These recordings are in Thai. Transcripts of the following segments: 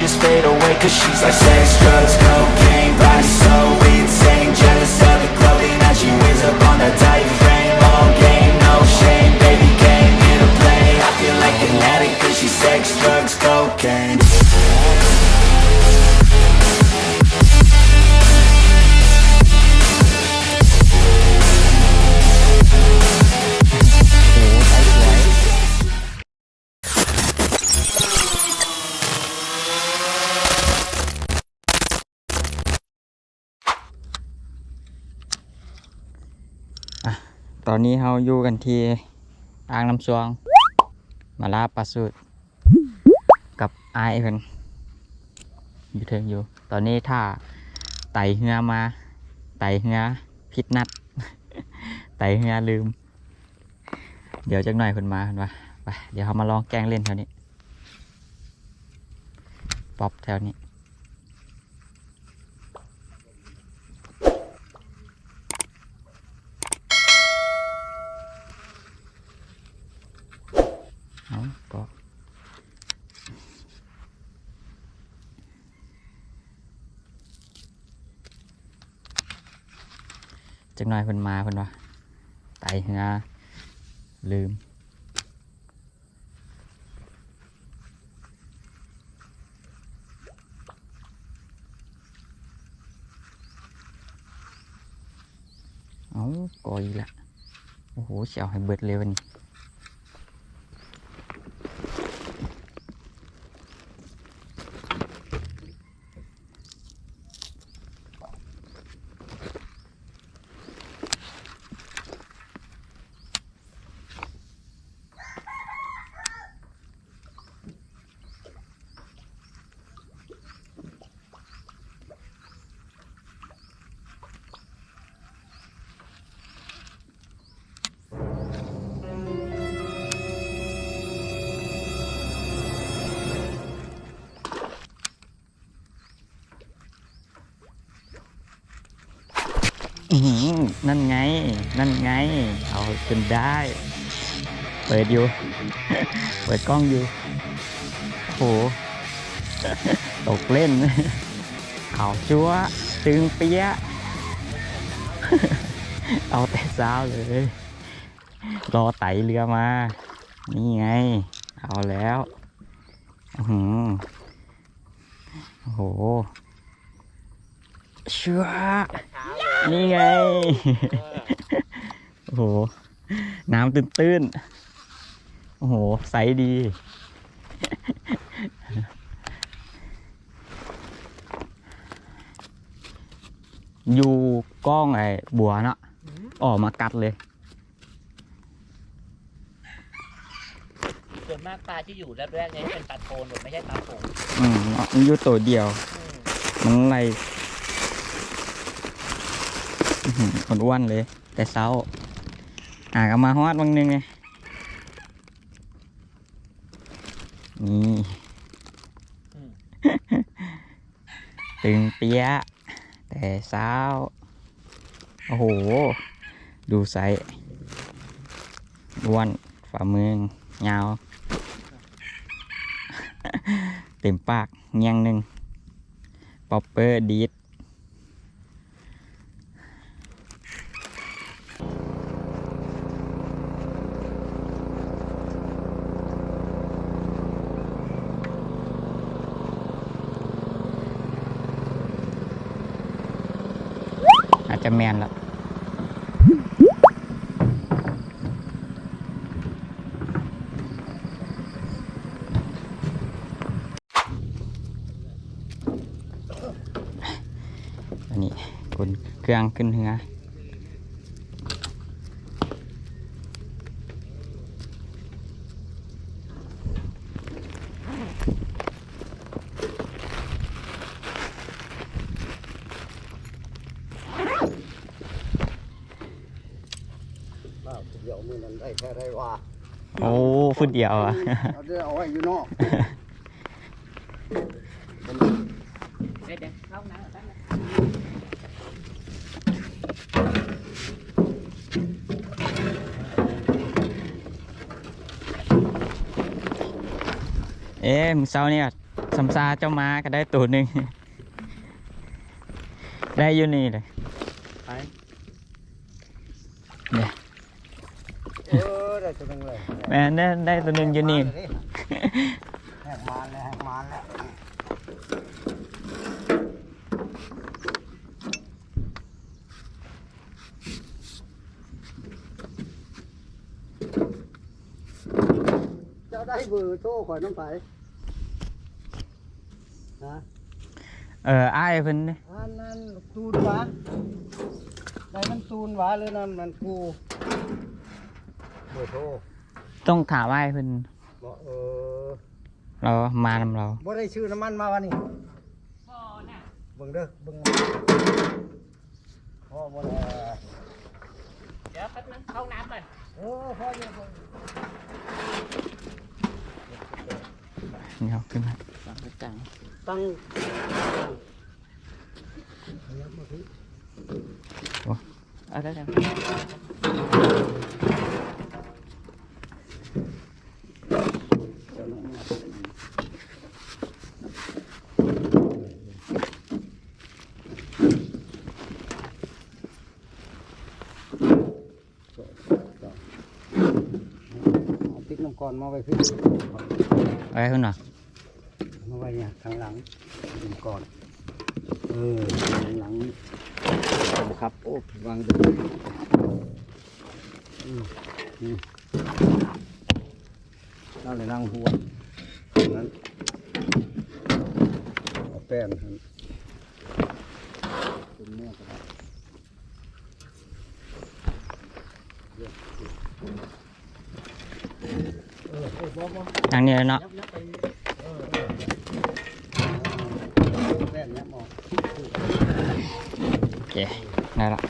just fade away Cause she's like sex, drugs, cocaine Body so insane. Jealous of the clothing that she wears up on a tight frame. All game, no shame Baby came here to play I feel like an addict Cause she's sex, drugs, cocaine ตอนนี้เราอยู่กันที่อ่างน้ำซวง มาลาปลาสูตรกับไอเพิ่นอยู่เทิงอยู่ ตอนนี้ถ้าไต่เหือมา ไต่เหือพิษนัด ไต่เหือลืม เดี๋ยวจักหน่อยเพิ่นมาเพิ่นว่าไปเดี๋ยวเขามาลองแกล้งเล่นแถวนี้ ป๊อปแถวนี้ เอาก็จักห น้อยเพิ่นมาเพิ่นว่าไตเหือลืมเอาก่ออีกละโอ้โหเสียวให้เบิดเลยวันนี้ อื้อหือนั่นไง นั่นไง เอาจนได้ เปิดอยู่ เปิดกล้องอยู่โหตกเล่นเอาชัวตึงเปี้ย เอาแต่เช้าเลย รอไตเรือมา นี่ไง เอาแล้วหือโอ้โหชัว นี่ไง โอ้โห น้ำตื้นๆ โอ้โห ใสดี อยู่กล้องไอ้บัวเนาะออกมากัดเลยส่วนมากปลาที่อยู่แรกๆเนี่ยเป็นปลาโทนหรือไม่ใช่ปลาโขงอืมมันอยู่ตัวเดียว มันอะไรอื้อหือ คนอ้วนเลย แต่เช้าอ่าก็มาฮอดบางนึงไงนี่ตึงเปียะแต่เช้า โอ้โห ดูไซส์อ้วนฝ่ามือยาว เต็มปากเงี้ยงหนึ่งป๊อปเปอร์ดีดอา จะแมนละอันนี้คนเครื่องขึ้นเหือ ได้แค่ได้ว่าโอ้ฟุตเดียวอะเอาเดี๋ยวเอาไว้อยู่นอกเดี๋ยวเดี๋ยวเข้าห้องน้ำก่อนแป๊บนึงเอ๊ะมึงเช้าเนี่ยสัมซาเจ้าม้าก็ได้ตัวหนึ่งได้อยู่นี่เลย ไป เออได้ตัวหนึงเลย แม่นได้ได้ตัวหนึ่งอยู่นี่แหกมานแล้วแหกมานแล้วเจ้าได้เบอร์โทรข่อยน้ำไปนะเอออ้ายเพิ่นนี่อันนั้นตูนหวาได้มันตูนหวาเลยนั่นมันกูเบอร์โทร ต้องถามอ้ายเพิ่นบอกเออเรามานำเราบ่ได้ชื่อน้ำมันมาวันนี้พ่อน่ะเบิ่งเด้อเบิ่งพ่อบ่ได้เดี๋ยวแป๊บนึงเข้าห้องน้ำก่อนเออพ่ออยู่เบิ่งนี่เอาขึ้นมาฟังกระจังตั้งยับมาพี่เอาได้แล้ว เจ้าน้องมาเอาติ๊ กน้ำก่อนมาไว้พี่เอาไว้เพิ่นหน่อยมาไว้เนี่ยข้างหลังน้ำก่อนเออข้างหลังครับโอ้วางดูอืมนี่นั่นเลยนั่งหัวนั้นเอาแป้งนั้นเป็นแม่ก็ได้เออเอย่างนี้เลยเนาะยับยับไปเอเออแป้งยับมองโอเคได้ละ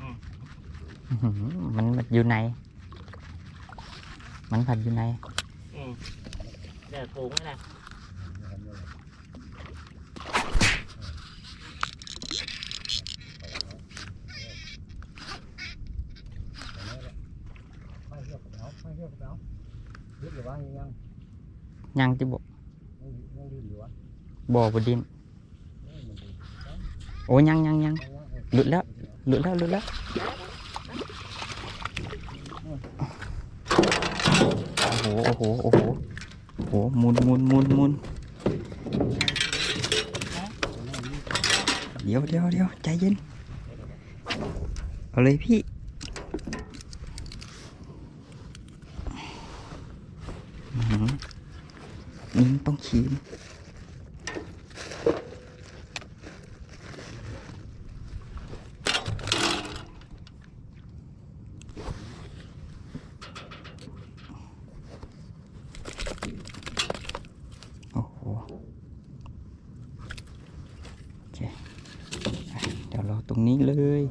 อื้อหือ มันมันอยู่ในมันผัดอยู่ในอืมเดี๋ยวถุงนี่นะไปเที่ยวกับเขาไปเที่ยวกับเขายึดหรือว่ายังยังที่บยังยังดิ้นอยู่วะบ่บดินเอ้ยมันดิ้นโอ้ยังยังยังเอาวะเออหลุดแล้วหลุดแล้วหลุดแล้ว โอ้โห โอ้โห โอ้โหหมุนหมุนหมุนหมุนเดี๋ยวเดี๋ยวเดี๋ยวใจเย็น เอาเลยพี่ อื้อหือนี่มันต้องขีม นี้เลย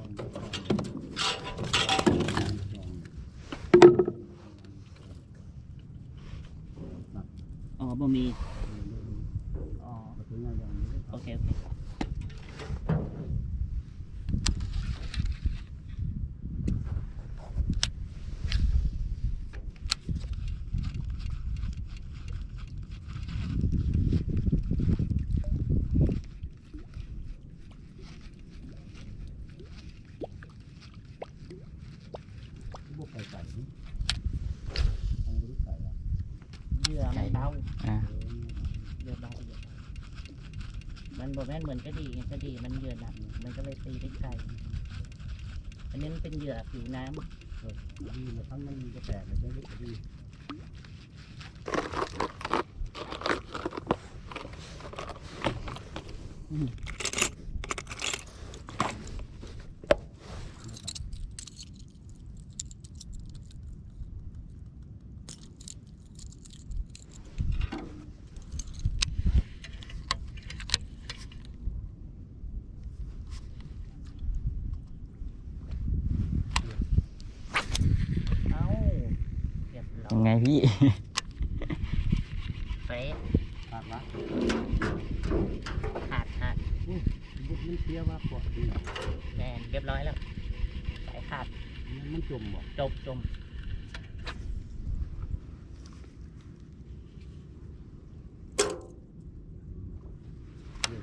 อ๋อบ่มี อ๋อถึงอย่างนี้โอเคโอเค พวกไก่ไก่นี่ทางบริษัทอะ เหยื่อมันเบา อ่า เหยื่อเบาเหยื่อเบามั นบ่แม่นเหมือนกระดีกระดีมันเหยื่อหนักมันก็เลยตีได้ไกลอันนี้มันเป็นเหยื่อผิวน้ำดีมาทั้งมันจะแตกเลยใช่ไหมดี เอ้าเรียบร้อ ยังไง ย พี่เฟสขาดละขาดขาดบุกมันเสียว่าปอดนี่แมนเรียบร้อยแล้วสายขาดมันจมบ่จบจม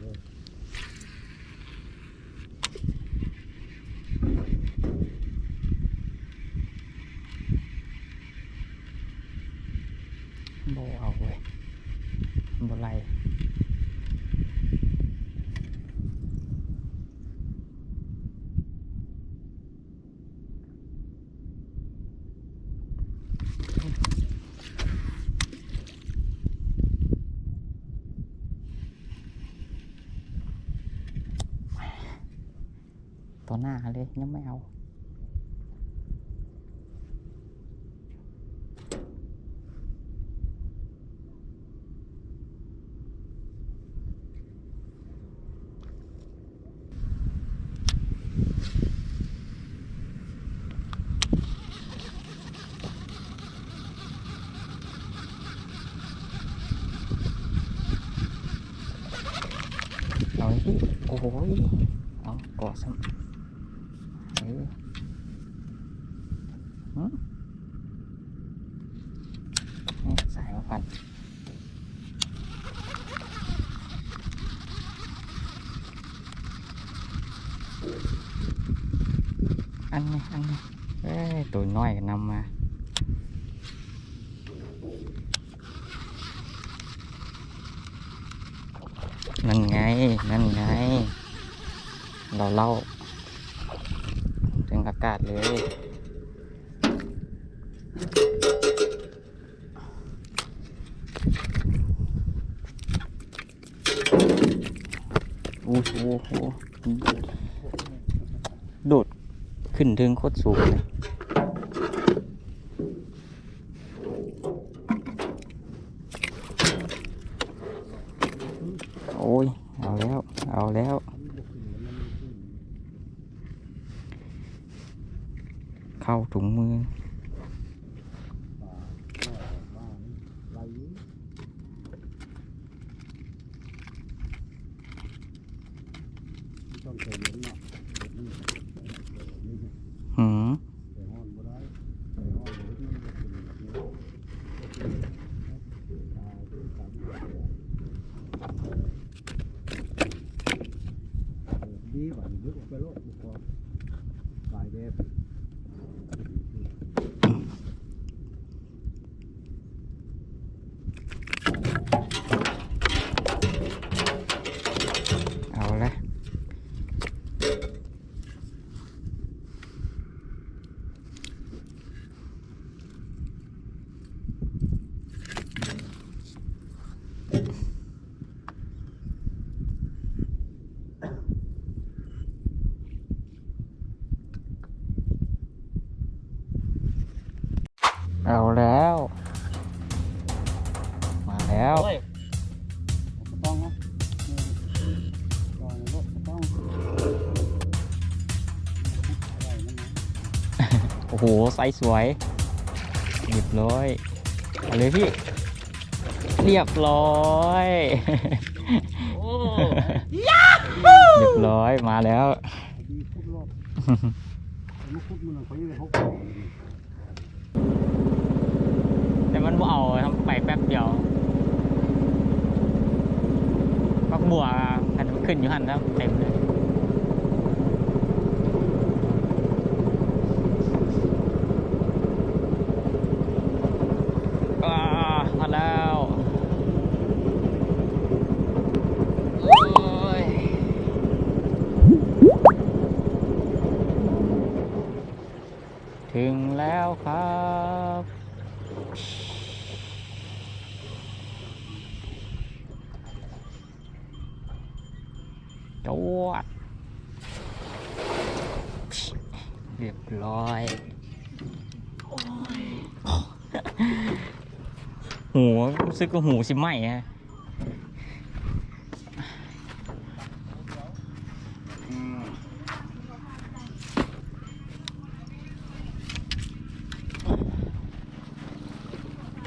เลย โบเอาเว้ยโบไล ต่อหน้าเลยยังไม่เอาเอาเลยพี่โอ้โหยเอาเกาะซ้ำเออหืมนี่สายมาพัน อันนี้อันนี้เอ้ยตัวน้อยก็นำมานั่นไง นั่นไง เราเล่า ถึงอากาศเลย โอ้โหโดด ขึ้นถึงโคตรสูงเลยโอ้ย เอาแล้ว เอาแล้ว เข้าถุงมือ ไหลต้องเคยเห็นเนาะ หืม แต่ห้อนบ่ได้แต่ห้อนบ่ได้มันเป็นแบบนี้ดี ก หไซส์สวยเรียบร้อยเอาเลยพี่ เรียบร้อยโอ้เรียบร้อยมาแล้วดีคุดรอบมันคุดมันเขายังไงเขาแต่มันบ่เอาทำไปแป๊บเดียวพักบัวหันมันขึ้นอยู่หันแล้วเต็มเลยอ่ามาแล้วโอ้ยถึงแล้วครับ จวดเรียบร้อย หูรู้สึกว่าหูสิไหมฮะ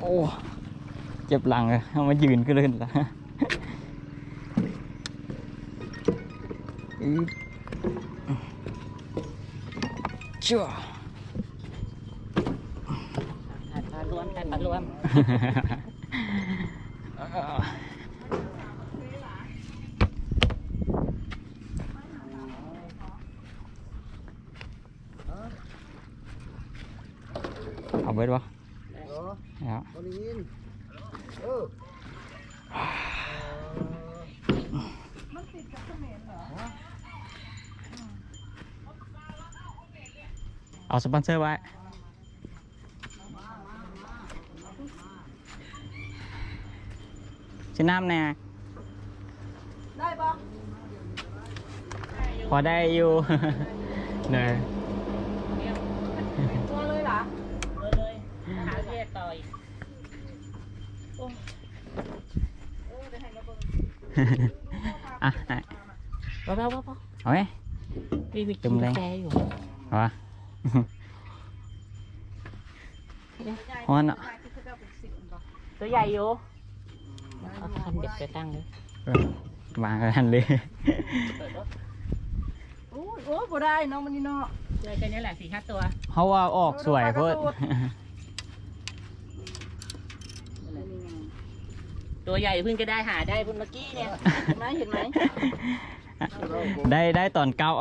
โอ้ เจ็บหลังเลยเอามายืนก็เลยละอืดจ้าถ่ายปลารวมถ่ายปลารวม เอาเบิดวะเออเอาตอนนี้เออเอาสปอนเซอร์ไว้ ชื่อน้ำแน่ได้ปะพอได้อยู่ เนยตัวเลยเหรอเลยเลยหาเรียกต่อยอะได้ว้าวว้าวว้าวเอาไหมพี่มีเต็กินมแรงกาแฟอยู่เอาวะฮอนอะตัวใหญ่อยู่ เอาคันเด็กไปตั้งเลยวางกันเลยโอ้ยโอ้ยบ่ได้เนาะมันนี่เนาะเจอแค่นี้แหละสี่ห้าตัวเพราะว่าออกสวยเพิ่นตัวใหญ่เพิ่งจะได้หาได้เพิ่งเมื่อกี้เนี่ยเห็นไหมเห็นไหมได้ได้ตอนเก้า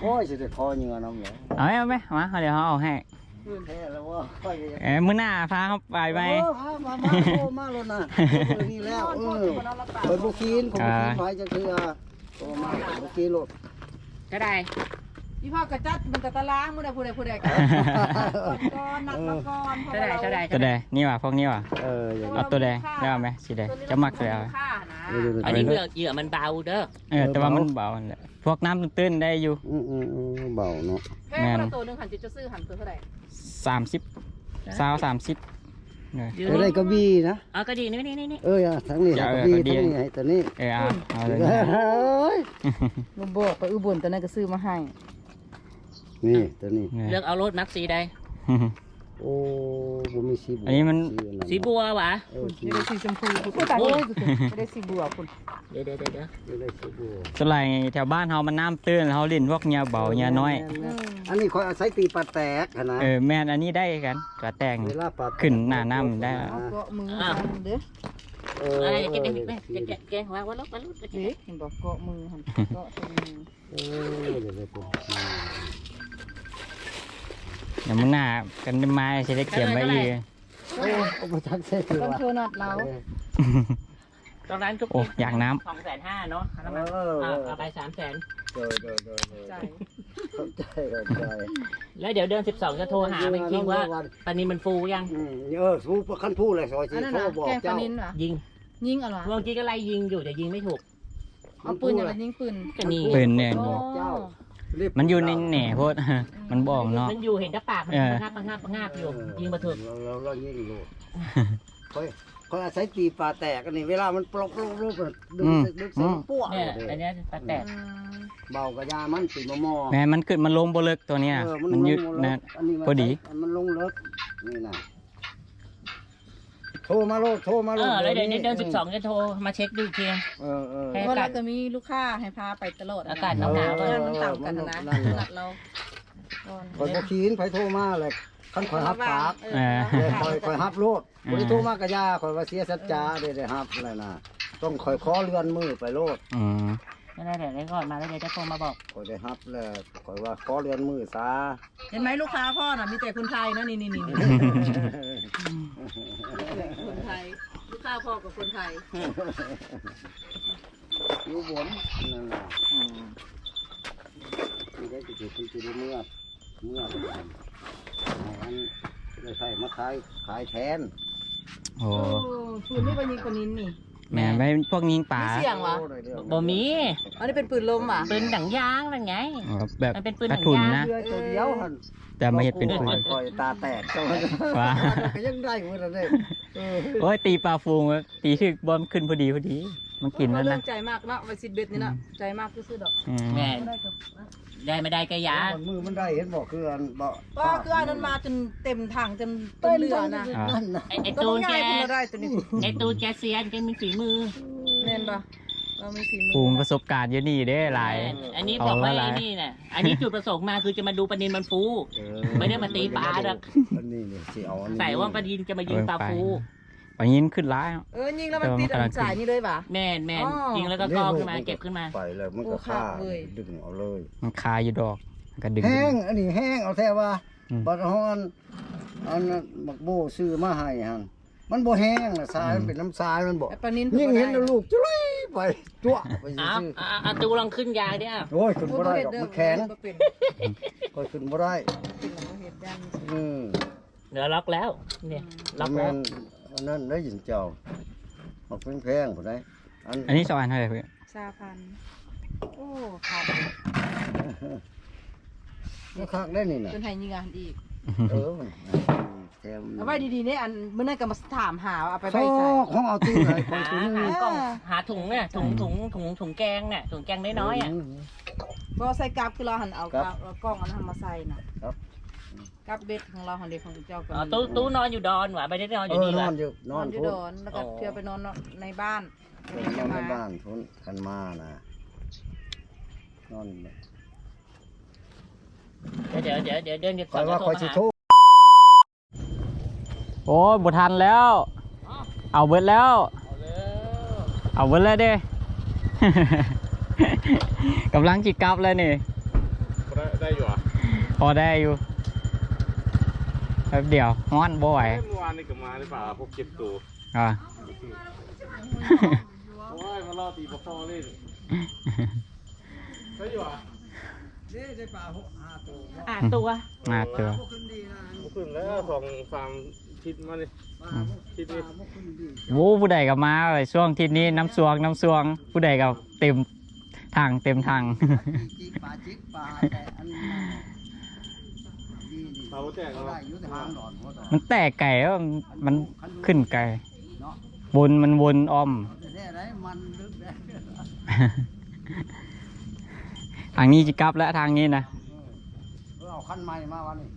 โอ้ยจะได้คอเหงื่อน้ำเหรอเอาไหมเอาไหมมาเดี๋ยวเขาเอาให้ พื้นแท้แล้วว่าค่อยเอ้ยมื้อหน้าพาเขาไปไหมเออมามามาโอ้มาแล้วนะเออนี่แล้วเออเปิดบุกีนผมบุกีนไว้จะคือโอ้มาบุกีนโหลดก็ได้พี่พ่อกระจัดมันจะตะล้างมื้อใดผู้ใดผู้ใดกันก่อนนัดมาก่อนก็ได้ก็ได้ตัวแดงนี่ว่ะพวกนี้ว่ะเอออย่างเอาตัวแดงได้เอาไหมสีแดงจะมักเลยเอาค่านะอันนี้เหยื่อเหยื่อมันเบาเด้อเออแต่ว่ามันเบานั่นแหละพวกน้ำตื้นๆได้อยู่อืมอืมอืมเบาเนาะแพงกว่าตัวหนึงหันจะจะซื้อหันตัวเท่าไหร่ สามสิบสาวสามสิบเนี่ยยืเออได้กระบี่นะเอาก็ดีนี่นี่นี่นี่เออทั้งนี้อย่ากระเออบี่ก็ดีทั้งนี้ให้ตัวนี้เออเอาเอาเลยเฮ้ยบ่บอกไปอุบลตอนนั้นก็ซื้อมาให้นี่ตัวนี้ เลือกเอารถมักสีใด โอ้บ่มีสีบัวอันนี้มัน สีบัววะเออสีไม่ได้สีชมพูคุณตายเลยไม่ได้สีบัวคุณเดี๋ยวเดี๋ยวเดี๋ยวเดี๋ยวไม่ได้สีบัวส่วนใหญ่แถวบ้านเขามันน้ำตื้นเขาเล่นพวกเงียเบาเงียน้อยอันนี้คอยอาศัยตีปลาแตกอะนะเออแม่นอันนี้ได้กันกระแตง เวลาปลาแตกขึ้นหน้าน้ำได้ เอาเกาะมือหันเด้อเอออะไรเอจะอเก็บเอแม่อจะแกะแกะวางไว้รถไว้รถเด้เห็นบอกเกาะมือหันเกาะตัวมือ เออเดี๋ยวไปปลูก เดี๋ยวมึงหน้ากันได้มาจะได้เขียนไว้อีกโอ้เอามาทักเส้นคือต้องว่าโชว์นัดเราตรงนั้นทุกโอ้อยากน้สองแสนห้าเนาะเอาเอมาอเออเอาเอาไปสามแสนเออเออเออเออใจเข้าใจเข้าใจแล้วเดี๋ยวเดือนสิบสองจะโทรหามันคิงว่าตอนนี้มันฟูยังอืมเออสู้ขั้นพูดเลยซอยอัสินนั้นโทรน่ะบอกแกงปลาเจ้านินเหรอยิงยิงอะไรเมื่อกี้ก็ไล่ยิงอยู่แต่ยิงไม่ถูกเอาปืนอย่างไรยิงปืน ก็นี่ำ ปืนเนี่ยโอ้เจ้ารีบ มันอยู่ในแหน่โพด มันบอกเนาะ มันอยู่เห็นแต่ปากมันเออ ปะงาบปะงาบปะงาบอยู่ยิงมาถูกเราเราเรายิงโลดคอยคอยอาศัยตีปลาแตกอันนี้เวลามันปลอกปลอกปลอกดึงดึงใส่ปั้วเนี่ยอันเนี้ยปลาแตกอืมเบากระยามันติดมะมอแม่มันขึ้นมันลงบ่เลิกตัวเนี้ย เออมันยึดลงนะอันนี้มันพอดี มันลงเลิกนี่นะโทรมาโลดโทรมาโลเอดอแล้วเดี๋ยวเดือนสิบสองจะโทรมาเช็คดูอีกที เออเออให้เพราะเราจะมีลูกค้าให้พาไปตลอดอากาศหนาวๆเออมันต่ำกันนะนั่นะนแหละนัดเราก่อนคอยบ่ขีนไผโทรมาเลยคันคอยฮับปากเออเออคอยคอยฮับโลดบ่ได้โทรมากระยาคอยว่าเสียสัจจาได้ได้ฮับอะไรนะต้องคอยขอเลื่อนมือไปโลดอืมไม่ได้เดี๋ยวได้ก่อนมาแล้วเดี๋ยวจะโทรมาบอก คอยได้ฮับแล้วคอยว่าขอเลื่อนมือซะ เห็นไหมลูกค้าพ่อน่ะมีแต่คนไทยนะนี่นี่นี่นี่คนไทย ลูกค้าพ่อกับคนไทย อยู่บนนั่นน่ะที่ได้ติดคุณจะได้เมื่อเมื่อไปกันอันได้ใช่มาขายขายแทนโอ้ โอ้ปืนนี่เป็นยิงคนนินนี่ แม่ไม่พวกยิงป่ามีเสียงวะบ่มีอันนี้เป็นปืนลมอะปืนหนังยางนั่นไง อ๋อแบบมันเป็นปืนกระทุนหนังยาง นะ เรือตัวเดียวหันแต่มาเห็ดเป็นปืนคอยตาแตกเจ้ามันว้า ก็ยังได้เหมือนกันเลยเออโอ้ยตีปลาฟูงอะตีถึกบอมขึ้นพอดีพอดี มันกินแล้วเรื่อนะงใจมากเนาะไวซิดเบ็ดนี่เนาะใจมากก็ซื้อดอก อืมแม่ ได้ ไม่ได้ก็ยามือมันได้เห็นบอกคืออันบอกก็คืออันนั้นมาจนเต็มถังจนเต็มเรือนะนั่นนะไอ้ไอ้ก็ตูต้องนแกง่ายคนละได้ตัวนี้ไอ้ตูนแกเซียนแกมีฝีมือเน่นปะเรามีฝีมืปูมประสบการณ์เยอะนี่เด้หลาย อันนี้บอกว่าเอาละ ไอ้นี่น่ะอันนี้จุดประสงค์มาคือจะมาดูปลานินมันฟูเออไม่ได้มาตีปลาหรอก อันนี้นี่สิเอาอันนี้ใส่ว่าปลานินจะมายิงปลาฟู ปลายินขึ้นร้ายอะเออยิงแล้วมันติดอันสายนี่เลยปะ แม่นแม่นอ๋อ ยิงแล้วก็กอขึ้นมาเก็บขึ้นมา ไปเลยมันโอ้ก็ฆ่าขาดเลย ดึงเอาเลย มันคาอยู่ดอกมันก็ดึง แห้งอันนี้แห้งเอาแท้ว่าอืม บัดฮ้อนอันนั้นบักโบซื้อมาให้หั่นมันบ่แห้งน่ะทรายมันเป็นน้ำทรายมันบ่ไอ้ปลานินยิ่งเห็นแล้วลูกจุ้ยไปจั่วไปอ้าวซื่ออะอะตูลองขึ้นยาดิอะๆโอ้ยขึ้นบ่ได้ดอกมันแข็งเป็นก็ขึ้นบ่ได้ เป็นเราเห็ดยันอืมเหลือล็อกแล้ว เนี่ยล็อกแม่แล้วน อันนั้นได้ยินเจ้าบักแพงๆพุ่นได้อันอันนี้สองอันเท่าไหร่เพื่อนซาพันโอ้ขาดมันคักได้นี่น่ะจนให้ยิงอะอีกเออมันแถมเอาไว้ดีๆเนี่ยอันเมื่อนั้นก็มาถามหาเอาไปโซ่ไว้ใส่ของเอาตู้ไหนของหาตู้นึงหากล่องหาถุงเนี่ยถุงถุงถุงถุงแกงเนี่ยถุงแกงน้อยๆอะ บ่ใส่กลับคือเราหันเอากลับเอากล้องอันนั้นมาใส่น่ะกลับ เบ็ดของเราหันเด็กของเจ้าก็อ๋อตู้ตู้นอนอยู่ดอนว่ะไม่ได้นอนอเอยู่อนี่นว่ะอนอยู่นนออนนอยู่พุ่ดอนแล้วก็อ๋อเพื่อไปนอนในบ้านนอนในบ้านพุ่นกันมานะนอนเดี๋ยวเดี๋ยวเดี๋ยวเดือนเดียวคอยว่าคอยสิโทรโอ้ยบ่ทันแล้ว เอาเบิดแล้ว เอาเบิดแล้วเด้ กำลังจิกลับเลยนี่ ได้ได้อยู่อะพอได้อยู่ แป๊บเดียวฮ้อนบ่ไหวเมื่อวานนี่ก็มาหรือเปล่าพวกเก็บตัวอะโอ้ยมารอตีปลาคอเล่นได้อยู่อะนี่ได้ปลาหกห้าตัวอะตัวมาเถอะพวกขึ้นดีนะเมื่อคืนแล้วสองฟาร์มทิศมาเลยปลาพวกทิศนี้พวกขึ้นดีโว้ผู้ใดก็มาไว้ช่วงที่นี้น้ำสวงน้ำสวง ผู้ใดก็เต็มทางเต็มทางจิกปลาจิกปลาแต่อัน นั้นดีดีปลาโบแตกเขาเนาะได้อยู่แต่หางดอนหัวดอนมันแตกไก่แล้วมันขึ้นไก่เนาะวนมันวนอ้อมได้ได้มันลึกได้ทางนี้จะกลับแล้วทางนี้นะ เออเอาคันใหม่มาวันนี้